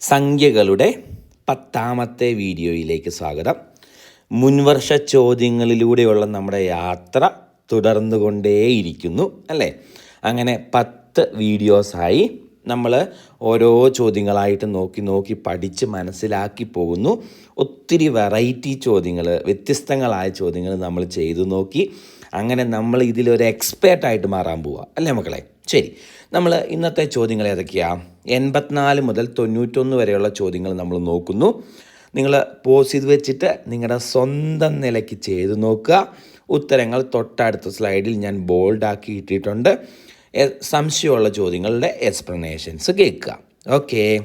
സംഖ്യകളുടെ പത്താമത്തെ വീഡിയോയിലേക്ക് സ്വാഗതം. മുൻവർഷ ചോദ്യങ്ങളിലൂടെയുള്ള നമ്മുടെ യാത്ര തുടർന്നുകൊണ്ടേയിരിക്കുന്നു അല്ലേ? അങ്ങനെ പത്ത് വീഡിയോസായി നമ്മൾ ഓരോ ചോദ്യങ്ങളായിട്ട് നോക്കി നോക്കി പഠിച്ച് മനസ്സിലാക്കി പോകുന്നു. ഒത്തിരി വെറൈറ്റി ചോദ്യങ്ങൾ വ്യത്യസ്തങ്ങളായ ചോദ്യങ്ങൾ നമ്മൾ ചെയ്തു നോക്കി. അങ്ങനെ നമ്മൾ ഇതിലൊരു എക്സ്പേർട്ടായിട്ട് മാറാൻ പോവുക അല്ലേ മക്കളെ? ശരി. നമ്മൾ ഇന്നത്തെ ചോദ്യങ്ങൾ ഏതൊക്കെയാണ് എൺപത്തിനാല് മുതൽ തൊണ്ണൂറ്റൊന്ന് വരെയുള്ള ചോദ്യങ്ങൾ നമ്മൾ നോക്കുന്നു. നിങ്ങൾ പോസ് ചെയ്ത് വെച്ചിട്ട് നിങ്ങളുടെ സ്വന്തം നിലയ്ക്ക് ചെയ്തു നോക്കുക. ഉത്തരങ്ങൾ തൊട്ടടുത്ത സ്ലൈഡിൽ ഞാൻ ബോൾഡാക്കി ഇട്ടിട്ടുണ്ട്. സംശയമുള്ള ചോദ്യങ്ങളുടെ എക്സ്പ്ലനേഷൻസ് കേൾക്കുക. ഓക്കേ.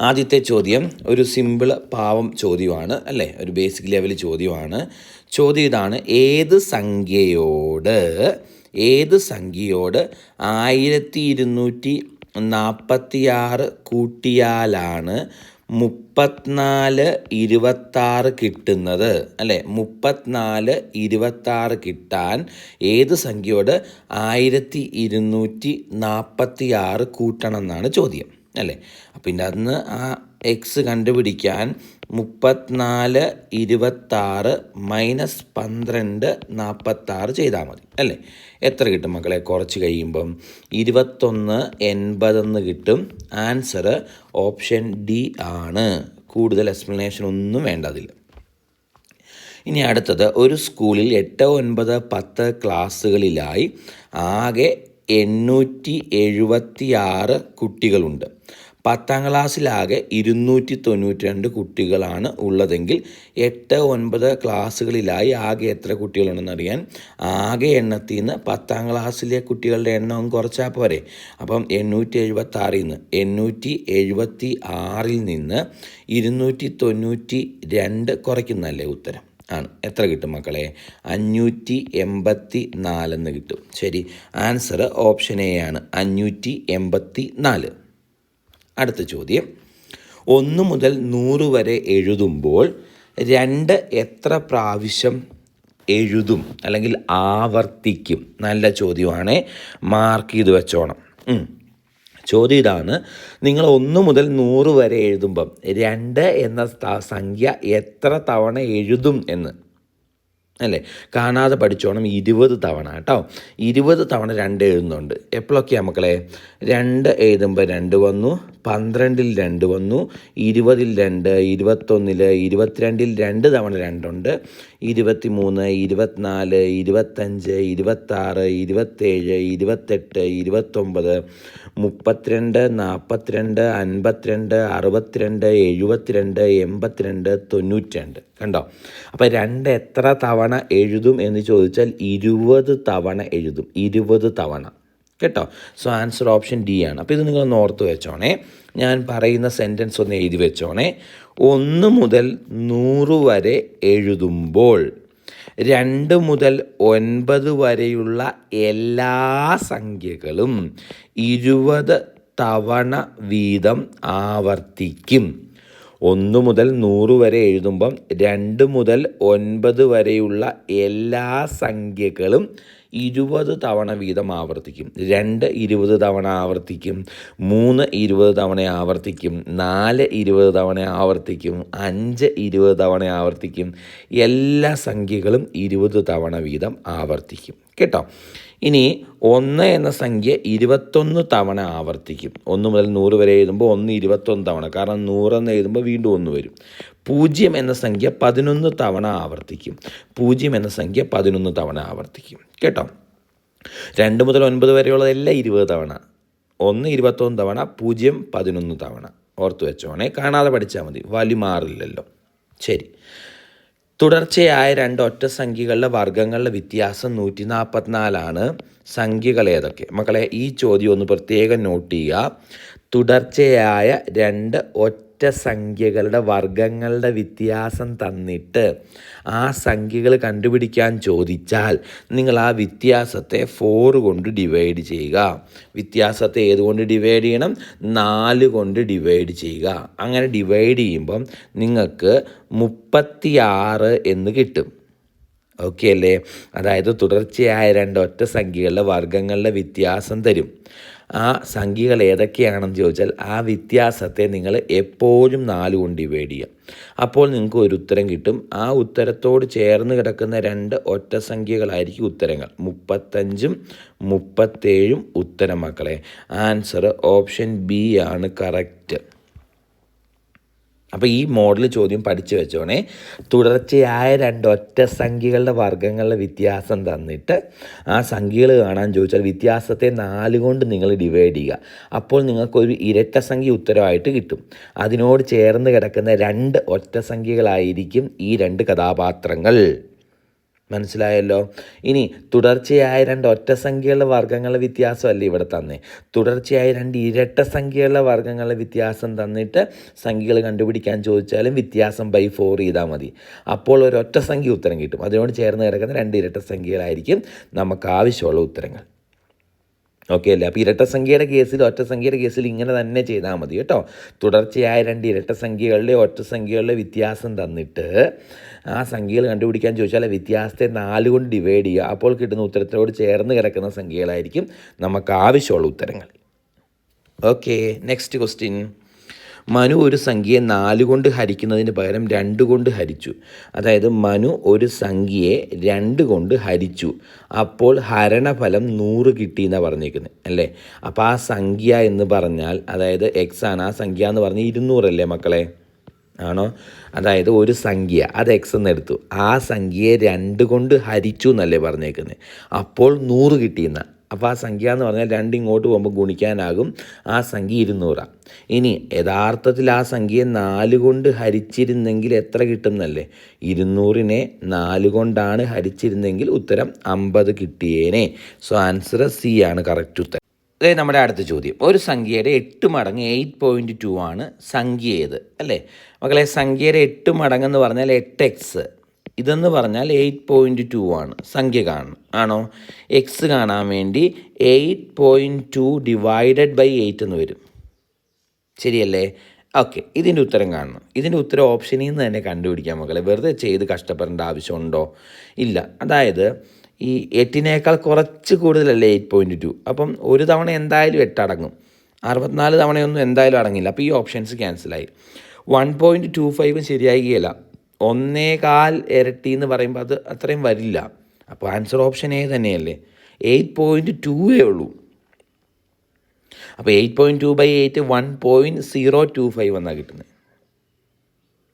ആദ്യത്തെ ചോദ്യം ഒരു സിമ്പിൾ പാവം ചോദ്യമാണ് അല്ലേ? ഒരു ബേസിക് ലെവൽ ചോദ്യമാണ്. ചോദ്യം ഇതാണ് ഏത് സംഖ്യയോട് ഏത് സംഖ്യയോട് ആയിരത്തി ഇരുന്നൂറ്റി നാൽപ്പത്തിയാറ് കൂട്ടിയാലാണ് മുപ്പത്തിനാല് ഇരുപത്താറ് കിട്ടുന്നത്. അല്ലേ? മുപ്പത്തിനാല് ഇരുപത്താറ് കിട്ടാൻ ഏത് സംഖ്യയോട് ആയിരത്തി ഇരുന്നൂറ്റി നാൽപ്പത്തി ആറ് കൂട്ടണം എന്നാണ് ചോദ്യം. അല്ലേ? അപ്പം ഇതിന്റെ അന്ന് ആ എക്സ് കണ്ടുപിടിക്കാൻ മുപ്പത്തിനാല് ഇരുപത്താറ് മൈനസ് പന്ത്രണ്ട് നാൽപ്പത്താറ് ചെയ്താൽ മതി. അല്ലേ? എത്ര കിട്ടും മക്കളെ? കുറച്ച് കഴിയുമ്പം ഇരുപത്തൊന്ന് എൺപതെന്ന് കിട്ടും. ആൻസർ ഓപ്ഷൻ ഡി ആണ്. കൂടുതൽ എക്സ്പ്ലനേഷൻ ഒന്നും വേണ്ട അതിൽ. ഇനി അടുത്തത് ഒരു സ്കൂളിൽ എട്ട് ഒൻപത് പത്ത് ക്ലാസ്സുകളിലായി ആകെ എണ്ണൂറ്റി എഴുപത്തി ആറ് കുട്ടികളുണ്ട്. പത്താം ക്ലാസ്സിലാകെ ഇരുന്നൂറ്റി തൊണ്ണൂറ്റി രണ്ട് കുട്ടികളാണ് ഉള്ളതെങ്കിൽ എട്ട് ഒൻപത് ക്ലാസ്സുകളിലായി ആകെ എത്ര കുട്ടികളുണ്ടെന്ന് അറിയാൻ ആകെ എണ്ണത്തിൽ നിന്ന് പത്താം ക്ലാസ്സിലെ കുട്ടികളുടെ എണ്ണവും കുറച്ചാൽ പോരെ. അപ്പം എണ്ണൂറ്റി എഴുപത്തി ആറിൽ നിന്ന് എണ്ണൂറ്റി എഴുപത്തി ആറിൽ നിന്ന് ഇരുന്നൂറ്റി തൊണ്ണൂറ്റി രണ്ട് കുറയ്ക്കുന്നതല്ലേ ഉത്തരം? ആണ്. എത്ര കിട്ടും മക്കളെ? അഞ്ഞൂറ്റി എൺപത്തി നാലെന്ന് കിട്ടും. ശരി. ആൻസർ ഓപ്ഷൻ എ ആണ്. അഞ്ഞൂറ്റി എൺപത്തി നാല് അടുത്ത ചോദ്യം. ഒന്ന് മുതൽ നൂറ് വരെ എഴുതുമ്പോൾ രണ്ട് എത്ര പ്രാവശ്യം എഴുതും അല്ലെങ്കിൽ ആവർത്തിക്കും? നല്ല ചോദ്യമാണ്. മാർക്ക് ചെയ്ത് വെച്ചോണം. ചോദ്യം ഇതാണ്. നിങ്ങൾ ഒന്ന് മുതൽ നൂറ് വരെ എഴുതുമ്പം രണ്ട് എന്ന സംഖ്യ എത്ര തവണ എഴുതും എന്ന്? അല്ലേ? കാണാതെ പഠിച്ചോണം ഇരുപത് തവണ കേട്ടോ. ഇരുപത് തവണ രണ്ട് എഴുതുന്നുണ്ട്. എപ്പോഴൊക്കെയാണ് മക്കളെ? രണ്ട് എഴുതുമ്പോൾ രണ്ട് വന്നു. പന്ത്രണ്ടിൽ രണ്ട് വന്നു ഇരുപതിൽ രണ്ട് ഇരുപത്തൊന്നിൽ ഇരുപത്തിരണ്ടിൽ രണ്ട് തവണ രണ്ടുണ്ട് ഇരുപത്തി മൂന്ന് ഇരുപത്തിനാല് ഇരുപത്തഞ്ച് ഇരുപത്താറ് ഇരുപത്തേഴ് ഇരുപത്തെട്ട് ഇരുപത്തൊമ്പത് മുപ്പത്തിരണ്ട് നാൽപ്പത്തിരണ്ട് അൻപത്തിരണ്ട് അറുപത്തിരണ്ട് എഴുപത്തിരണ്ട് എൺപത്തിരണ്ട് തൊണ്ണൂറ്റിരണ്ട്. കണ്ടോ? അപ്പോൾ രണ്ട് എത്ര തവണ എഴുതും എന്ന് ചോദിച്ചാൽ ഇരുപത് തവണ എഴുതും. ഇരുപത് തവണ. കേട്ടോ? സോ ആൻസർ ഓപ്ഷൻ ഡി ആണ്. അപ്പോൾ ഇത് നിങ്ങൾ ഓർത്ത് വെച്ചോണേ. ഞാൻ പറയുന്ന സെന്റൻസ് ഒന്ന് എഴുതി വെച്ചോണേ. ഒന്ന് മുതൽ നൂറ് വരെ എഴുതുമ്പോൾ രണ്ട് മുതൽ ഒൻപത് വരെയുള്ള എല്ലാ സംഖ്യകളും ഇരുപത് തവണ വീതം ആവർത്തിക്കും. ഒന്ന് മുതൽ നൂറ് വരെ എഴുതുമ്പം രണ്ട് മുതൽ ഒൻപത് വരെയുള്ള എല്ലാ സംഖ്യകളും ഇരുപത് തവണ വീതം ആവർത്തിക്കും. രണ്ട് ഇരുപത് തവണ ആവർത്തിക്കും. മൂന്ന് ഇരുപത് തവണ ആവർത്തിക്കും. നാല് ഇരുപത് തവണ ആവർത്തിക്കും. അഞ്ച് ഇരുപത് തവണ ആവർത്തിക്കും. എല്ലാ സംഖ്യകളും ഇരുപത് തവണ വീതം ആവർത്തിക്കും. കേട്ടോ? ഇനി ഒന്ന് എന്ന സംഖ്യ ഇരുപത്തൊന്ന് തവണ ആവർത്തിക്കും. ഒന്ന് മുതൽ നൂറ് വരെ എഴുതുമ്പോൾ ഒന്ന് ഇരുപത്തൊന്ന് തവണ. കാരണം നൂറെന്ന് എഴുതുമ്പോൾ വീണ്ടും ഒന്ന് വരും. പൂജ്യം എന്ന സംഖ്യ പതിനൊന്ന് തവണ ആവർത്തിക്കും. പൂജ്യം എന്ന സംഖ്യ പതിനൊന്ന് തവണ ആവർത്തിക്കും. കേട്ടോ? രണ്ട് മുതൽ ഒൻപത് വരെയുള്ളതെല്ലാം ഇരുപത് തവണ. ഒന്ന് ഇരുപത്തൊന്ന് തവണ പൂജ്യം പതിനൊന്ന് തവണ. ഓർത്ത് വെച്ചോണേ. കാണാതെ പഠിച്ചാൽ മതി. വലി മാറില്ലല്ലോ. ശരി. തുടർച്ചയായ രണ്ട് ഒറ്റ സംഖ്യകളുടെ വർഗങ്ങളുടെ വ്യത്യാസം നൂറ്റി നാൽപ്പത്തിനാലാണ് സംഖ്യകൾ ഏതൊക്കെ? മക്കളെ ഈ ചോദ്യം ഒന്ന് പ്രത്യേകം നോട്ട് ചെയ്യുക. തുടർച്ചയായ രണ്ട് ഒറ്റ സംഖ്യകളുടെ വർഗങ്ങളുടെ വ്യത്യാസം തന്നിട്ട് ആ സംഖ്യകൾ കണ്ടുപിടിക്കാൻ ചോദിച്ചാൽ നിങ്ങൾ ആ വ്യത്യാസത്തെ ഫോർ കൊണ്ട് ഡിവൈഡ് ചെയ്യുക. വ്യത്യാസത്തെ ഏതുകൊണ്ട് ഡിവൈഡ് ചെയ്യണം? നാല് കൊണ്ട് ഡിവൈഡ് ചെയ്യുക. അങ്ങനെ ഡിവൈഡ് ചെയ്യുമ്പം നിങ്ങൾക്ക് മുപ്പത്തിയാറ് എന്ന് കിട്ടും. ഓക്കെ അല്ലേ? അതായത് തുടർച്ചയായ രണ്ട് ഒറ്റ സംഖ്യകളുടെ വർഗങ്ങളുടെ വ്യത്യാസം തരും. ആ സംഖ്യകൾ ഏതൊക്കെയാണെന്ന് ചോദിച്ചാൽ ആ വ്യത്യാസത്തെ നിങ്ങൾ എപ്പോഴും നാല് കൊണ്ട് ഡിവൈഡ് ചെയ്യുക അപ്പോൾ നിങ്ങൾക്ക് ഒരു ഉത്തരം കിട്ടും. ആ ഉത്തരത്തോട് ചേർന്ന് കിടക്കുന്ന രണ്ട് ഒറ്റ സംഖ്യകളായിരിക്കും ഉത്തരങ്ങൾ. മുപ്പത്തഞ്ചും മുപ്പത്തേഴും ഉത്തരം മക്കളെ. ആൻസർ ഓപ്ഷൻ ബി ആണ് കറക്റ്റ് അപ്പോൾ ഈ മോഡൽ ചോദ്യം പഠിച്ചു വെച്ചോണേ തുടർച്ചയായ രണ്ട് ഒറ്റ സംഖ്യകളുടെ വർഗങ്ങളുടെ വ്യത്യാസം തന്നിട്ട് ആ സംഖ്യകൾ കാണാൻ ചോദിച്ചാൽ വ്യത്യാസത്തെ നാല് കൊണ്ട് നിങ്ങൾ ഡിവൈഡ് ചെയ്യുക. അപ്പോൾ നിങ്ങൾക്കൊരു ഇരട്ട സംഖ്യ ഉത്തരമായിട്ട് കിട്ടും. അതിനോട് ചേർന്ന് കിടക്കുന്ന രണ്ട് ഒറ്റ സംഖ്യകളായിരിക്കും ഈ രണ്ട് കഥാപാത്രങ്ങൾ. മനസ്സിലായല്ലോ? ഇനി തുടർച്ചയായ രണ്ട് ഒറ്റ സംഖ്യകളുടെ വർഗങ്ങളുടെ വ്യത്യാസമല്ല ഇവിടെ തന്നെ? തുടർച്ചയായ രണ്ട് ഇരട്ട സംഖ്യയുള്ള വർഗങ്ങളുടെ വ്യത്യാസം തന്നിട്ട് സംഖ്യകൾ കണ്ടുപിടിക്കാൻ ചോദിച്ചാലും വ്യത്യാസം ബൈ ഫോർ ചെയ്താൽ മതി. അപ്പോൾ ഒരു ഒറ്റ സംഖ്യ ഉത്തരം കിട്ടും. അതിനോട് ചേർന്ന് കിടക്കുന്ന രണ്ട് ഇരട്ട സംഖ്യകളായിരിക്കും നമുക്ക് ആവശ്യമുള്ള ഉത്തരങ്ങൾ. ഓക്കെ അല്ലേ അപ്പോൾ ഇരട്ട സംഖ്യയുടെ കേസിൽ ഒറ്റ സംഖ്യയുടെ കേസിൽ ഇങ്ങനെ തന്നെ ചെയ്താൽ മതി കേട്ടോ. തുടർച്ചയായ രണ്ട് ഇരട്ട സംഖ്യകളുടെ ഒറ്റ സംഖ്യകളുടെ വ്യത്യാസം തന്നിട്ട് ആ സംഖ്യകൾ കണ്ടുപിടിക്കാൻ ചോദിച്ചാൽ വ്യത്യാസത്തെ നാല് കൊണ്ട് ഡിവൈഡ് ചെയ്യുക. അപ്പോൾ കിട്ടുന്ന ഉത്തരത്തിനോട് ചേർന്ന് കിടക്കുന്ന സംഖ്യകളായിരിക്കും നമുക്ക് ആവശ്യമുള്ള ഉത്തരങ്ങൾ. ഓക്കെ നെക്സ്റ്റ് ക്വസ്റ്റ്യൻ മനു ഒരു സംഖ്യയെ നാല് കൊണ്ട് ഹരിക്കുന്നതിന് പകരം രണ്ട് കൊണ്ട് ഹരിച്ചു. അതായത് മനു ഒരു സംഖ്യയെ രണ്ട് കൊണ്ട് ഹരിച്ചു. അപ്പോൾ ഹരണഫലം നൂറ് കിട്ടി എന്നാണ് പറഞ്ഞേക്കുന്നത് അല്ലേ? അപ്പോൾ ആ സംഖ്യ എന്ന് പറഞ്ഞാൽ അതായത് എക്സ് ആണ് ആ സംഖ്യ എന്ന് പറഞ്ഞാൽ ഇരുന്നൂറല്ലേ മക്കളെ? ആണോ? അതായത് ഒരു സംഖ്യ അത് എക്സ് എന്ന് എടുത്തു. ആ സംഖ്യയെ രണ്ട് കൊണ്ട് ഹരിച്ചു എന്നല്ലേ പറഞ്ഞേക്കുന്നത് അപ്പോൾ നൂറ് കിട്ടിയെന്ന. അപ്പോൾ ആ സംഖ്യ എന്ന് പറഞ്ഞാൽ രണ്ട് ഇങ്ങോട്ട് പോകുമ്പോൾ ഗുണിക്കാനാകും. ആ സംഖ്യ ഇരുന്നൂറാണ് ഇനി യഥാർത്ഥത്തിൽ ആ സംഖ്യയെ നാല് കൊണ്ട് ഹരിച്ചിരുന്നെങ്കിൽ എത്ര കിട്ടും എന്നല്ലേ ഇരുന്നൂറിനെ നാല് കൊണ്ടാണ് ഹരിച്ചിരുന്നെങ്കിൽ ഉത്തരം അമ്പത് കിട്ടിയേനെ. സോ ആൻസർ സി ആണ് കറക്റ്റ് ഉത്തരം. അതായത് നമ്മുടെ അടുത്ത ചോദ്യം. ഒരു സംഖ്യയുടെ എട്ട് മടങ്ങ് എയ്റ്റ് പോയിന്റ് ടു ആണ് സംഖ്യ ഏത് അല്ലേ? മക്കളെ സംഖ്യയുടെ എട്ട് മടങ്ങ് എന്ന് പറഞ്ഞാൽ എട്ട് എക്സ് ഇതെന്ന് പറഞ്ഞാൽ എയ്റ്റ് പോയിന്റ് ടു ആണ്. സംഖ്യ കാണണം. ആണോ? എക്സ് കാണാൻ വേണ്ടി eight point two divided by eight എന്ന് വരും. ശരിയല്ലേ? ഓക്കെ ഇതിന്റെ ഉത്തരം കാണണം. ഇതിന്റെ ഉത്തരം ഓപ്ഷനിൽ നിന്ന് തന്നെ കണ്ടുപിടിക്കാൻ മക്കളെ. വെറുതെ ചെയ്ത് കഷ്ടപ്പെടേണ്ട ആവശ്യമുണ്ടോ? ഇല്ല. അതായത് ഈ എട്ടിനേക്കാൾ കുറച്ച് കൂടുതലല്ലേ എയ്റ്റ് പോയിന്റ് ടു അപ്പം ഒരു തവണ എന്തായാലും എട്ട് അടങ്ങും. അറുപത്തിനാല് തവണയൊന്നും എന്തായാലും അടങ്ങില്ല. അപ്പോൾ ഈ ഓപ്ഷൻസ് ക്യാൻസലായി വൺ പോയിന്റ് ടു ഫൈവും ശരിയാകുകയില്ല ഒന്നേകാൽ ഇരട്ടി എന്ന് പറയുമ്പോൾ അത് അത്രയും വരില്ല. അപ്പോൾ ആൻസർ ഓപ്ഷൻ എ തന്നെയല്ലേ? എയ്റ്റ് പോയിന്റ് ടൂവേ ഉള്ളൂ. അപ്പോൾ eight point two by eight one point zero two five എന്നാണ് കിട്ടുന്നത്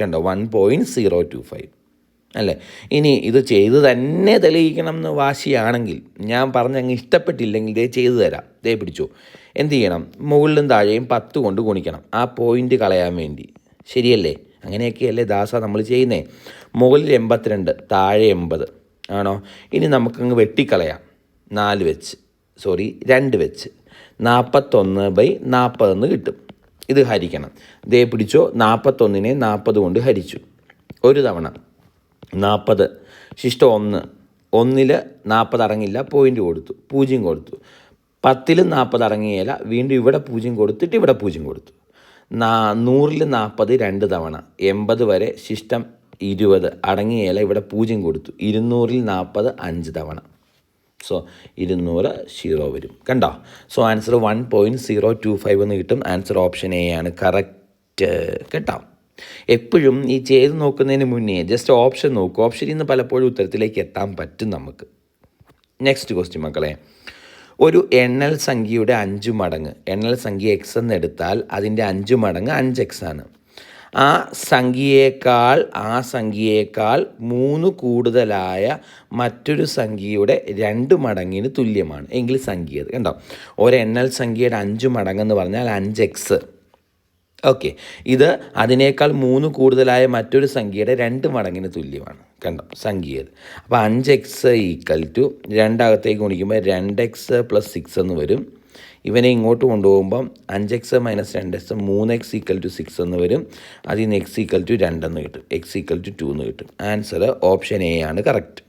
കണ്ടോ? One point zero two five അല്ലേ? ഇനി ഇത് ചെയ്ത് തന്നെ തെളിയിക്കണം എന്ന് വാശിയാണെങ്കിൽ ഞാൻ പറഞ്ഞ അങ്ങ് ഇഷ്ടപ്പെട്ടില്ലെങ്കിൽ ദേ ചെയ്തു തരാം. ദേ പിടിച്ചു. എന്ത് ചെയ്യണം? മുകളിലും താഴെയും പത്ത് കൊണ്ട് ഗുണിക്കണം. ആ പോയിന്റ് കളയാൻ വേണ്ടി. ശരിയല്ലേ? അങ്ങനെയൊക്കെയല്ലേ ദാസ നമ്മൾ ചെയ്യുന്നേ. മുകളിൽ എൺപത്തിരണ്ട് താഴെ എൺപത്. ആണോ? ഇനി നമുക്കങ്ങ് വെട്ടിക്കളയാം. നാല് വെച്ച്. സോറി രണ്ട് വെച്ച്. നാൽപ്പത്തൊന്ന് ബൈ നാൽപ്പതെന്ന് കിട്ടും. ഇത് ഹരിക്കണം. ദേ പിടിച്ചോ നാൽപ്പത്തൊന്നിനെ നാൽപ്പത് കൊണ്ട് ഹരിച്ചു. ഒരു തവണ. നാൽപ്പത് ശിഷ്ടം ഒന്ന്. ഒന്നിൽ നാൽപ്പത് അടങ്ങില്ല പോയിന്റ് കൊടുത്തു. പൂജ്യം കൊടുത്തു. പത്തിലും നാൽപ്പത് അടങ്ങിയില്ല വീണ്ടും ഇവിടെ പൂജ്യം കൊടുത്തിട്ട് ഇവിടെ പൂജ്യം കൊടുത്തു. നൂറിൽ നാൽപ്പത് രണ്ട് തവണ. എൺപത് വരെ ശിഷ്ടം ഇരുപത്. അടങ്ങിയില ഇവിടെ പൂജ്യം കൊടുത്തു. ഇരുന്നൂറിൽ നാൽപ്പത് അഞ്ച് തവണ. സോ ഇരുന്നൂറ് സീറോ വരും. കണ്ടോ? So answer one point zero two five എന്ന് കിട്ടും. ആൻസർ ഓപ്ഷൻ എ ആണ്. കറക്റ്റ് കേട്ടോ? എപ്പോഴും ഈ ചെയ്ത് നോക്കുന്നതിന് മുന്നേ ജസ്റ്റ് ഓപ്ഷൻ നോക്കും. ഓപ്ഷനിൽ നിന്ന് പലപ്പോഴും ഉത്തരത്തിലേക്ക് എത്താൻ പറ്റും നമുക്ക്. നെക്സ്റ്റ് ക്വസ്റ്റ്യൻ മക്കളെ. ഒരു എണ്ണൽ സംഖ്യയുടെ അഞ്ച് മടങ്ങ്. എണ്ണൽ സംഖ്യ എക്സ് എന്ന് എടുത്താൽ അതിന്റെ അഞ്ച് മടങ്ങ് അഞ്ച് എക്സ് ആണ്. ആ സംഖ്യയേക്കാൾ ആ സംഖ്യയേക്കാൾ മൂന്ന് കൂടുതലായ മറ്റൊരു സംഖ്യയുടെ രണ്ട് മടങ്ങിന് തുല്യമാണ്. എങ്കിൽ സംഖ്യ കണ്ടോ? ഒരു എണ്ണൽ സംഖ്യയുടെ അഞ്ച് മടങ്ങ് എന്ന് പറഞ്ഞാൽ അഞ്ച് എക്സ് ഓക്കെ ഇത് അതിനേക്കാൾ മൂന്ന് കൂടുതലായ മറ്റൊരു സംഖ്യയുടെ രണ്ട് മടങ്ങിന് തുല്യമാണ്. കണ്ടോ? സംഖ്യ അപ്പോൾ അഞ്ച് എക്സ് ഈക്വൽ ടു രണ്ടകത്തേക്ക് ഗുണിക്കുമ്പോൾ രണ്ട് എക്സ് പ്ലസ് സിക്സ് എന്ന് വരും. ഇവനെ ഇങ്ങോട്ട് കൊണ്ടുപോകുമ്പം അഞ്ച് എക്സ് മൈനസ് രണ്ട് എക്സ് മൂന്ന് എക്സ് ഈക്വൽ ടു സിക്സ് എന്ന് വരും. അതിൽ നിന്ന് എക്സ് ഈക്വൽ ടു രണ്ടെന്ന് കിട്ടും. എക്സ് ഈക്വൽ ടു ടു എന്ന് കിട്ടും. ആൻസർ ഓപ്ഷൻ എ ആണ് കറക്റ്റ്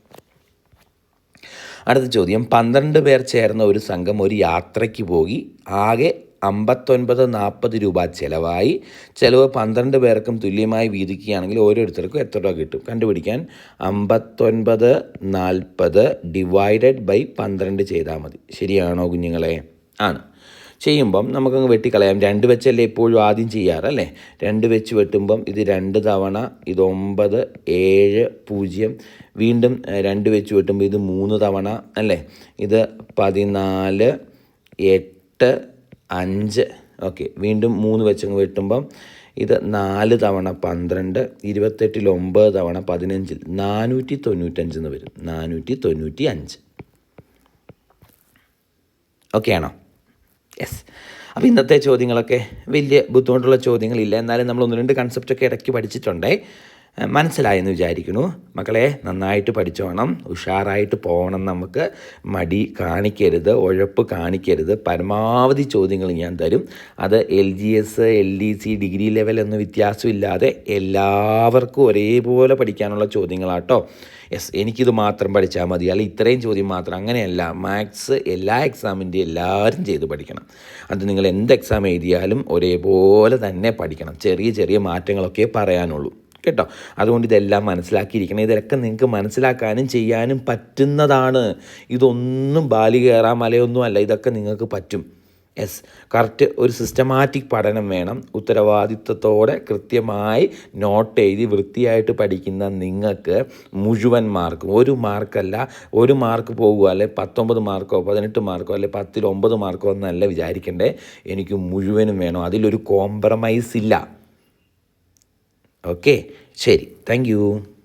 അടുത്ത ചോദ്യം. പന്ത്രണ്ട് പേർ ചേർന്ന ഒരു സംഘം ഒരു യാത്രയ്ക്ക് പോയി. ആകെ അമ്പത്തൊൻപത് നാൽപ്പത് രൂപ ചിലവായി. ചിലവ് പന്ത്രണ്ട് പേർക്കും തുല്യമായി വീതിക്കുകയാണെങ്കിൽ ഓരോരുത്തർക്കും എത്ര രൂപ കിട്ടും? കണ്ടുപിടിക്കാൻ അമ്പത്തൊൻപത് നാൽപ്പത് ഡിവൈഡഡ് ബൈ പന്ത്രണ്ട് ചെയ്താൽ മതി. ശരിയാണോ കുഞ്ഞുങ്ങളെ? ആണ്. ചെയ്യുമ്പം നമുക്കങ്ങ് വെട്ടിക്കളയാം. രണ്ട് വെച്ചല്ലേ എപ്പോഴും ആദ്യം ചെയ്യാറല്ലേ? രണ്ട് വെച്ച് വെട്ടുമ്പം ഇത് രണ്ട് തവണ ഇത് ഒമ്പത് ഏഴ് പൂജ്യം വീണ്ടും രണ്ട് വെച്ച് വെട്ടുമ്പോൾ ഇത് മൂന്ന് തവണ അല്ലേ? ഇത് പതിനാല് എട്ട് അഞ്ച്. ഓക്കെ വീണ്ടും മൂന്ന് വെച്ചങ്ങ് വെട്ടുമ്പം ഇത് നാല് തവണ പന്ത്രണ്ട് ഇരുപത്തെട്ടിൽ ഒമ്പത് തവണ പതിനഞ്ചിൽ നാനൂറ്റി തൊണ്ണൂറ്റഞ്ച് എന്ന് വരും. നാനൂറ്റി തൊണ്ണൂറ്റി അഞ്ച് ഓക്കെ ആണോ? യെസ് അപ്പോൾ ഇന്നത്തെ ചോദ്യങ്ങളൊക്കെ വലിയ ബുദ്ധിമുട്ടുള്ള ചോദ്യങ്ങളില്ല. എന്നാലും നമ്മൾ ഒന്ന് രണ്ട് കൺസെപ്റ്റൊക്കെ ഇടയ്ക്ക് പഠിച്ചിട്ടുണ്ടേ. മനസ്സിലായെന്ന് വിചാരിക്കുന്നു. മക്കളെ നന്നായിട്ട് പഠിച്ചോണം. ഉഷാറായിട്ട് പോകണം നമുക്ക്. മടി കാണിക്കരുത് ഉഴപ്പ് കാണിക്കരുത്. പരമാവധി ചോദ്യങ്ങൾ ഞാൻ തരും. അത് L G S L D C degree level എന്ന വ്യത്യാസമില്ലാതെ എല്ലാവർക്കും ഒരേപോലെ പഠിക്കാനുള്ള ചോദ്യങ്ങളാട്ടോ. യെസ് എനിക്കിത് മാത്രം പഠിച്ചാൽ മതി. അല്ല ഇത്രയും ചോദ്യം മാത്രം. അങ്ങനെയല്ല മാത്സ് എല്ലാ എക്സാമിന്റെ എല്ലാവരും ചെയ്ത് പഠിക്കണം. അത് നിങ്ങൾ എന്ത് എക്സാം എഴുതിയാലും ഒരേപോലെ തന്നെ പഠിക്കണം. ചെറിയ ചെറിയ മാറ്റങ്ങളൊക്കെ പറയാനുള്ളൂ. കേട്ടോ. അതുകൊണ്ട് ഇതെല്ലാം മനസ്സിലാക്കിയിരിക്കണം. ഇതൊക്കെ നിങ്ങൾക്ക് മനസ്സിലാക്കാനും ചെയ്യാനും പറ്റുന്നതാണ്. ഇതൊന്നും ബാലി കയറാൻ മലയൊന്നും അല്ല. ഇതൊക്കെ നിങ്ങൾക്ക് പറ്റും. യെസ് കറക്റ്റ് ഒരു സിസ്റ്റമാറ്റിക് പഠനം വേണം. ഉത്തരവാദിത്വത്തോടെ കൃത്യമായി നോട്ട് എഴുതി വൃത്തിയായിട്ട് പഠിക്കുന്ന നിങ്ങൾക്ക് മുഴുവൻ മാർക്കും. ഒരു മാർക്കല്ല ഒരു മാർക്ക് പോകുക അല്ലെ പത്തൊമ്പത് മാർക്കോ പതിനെട്ട് മാർക്കോ അല്ലെ പത്തിൽ ഒമ്പത് മാർക്കോ എന്നല്ല വിചാരിക്കണ്ടേ. എനിക്ക് മുഴുവനും വേണം. അതിലൊരു കോംപ്രമൈസ് ഇല്ല. ഓക്കെ. ശരി. താങ്ക്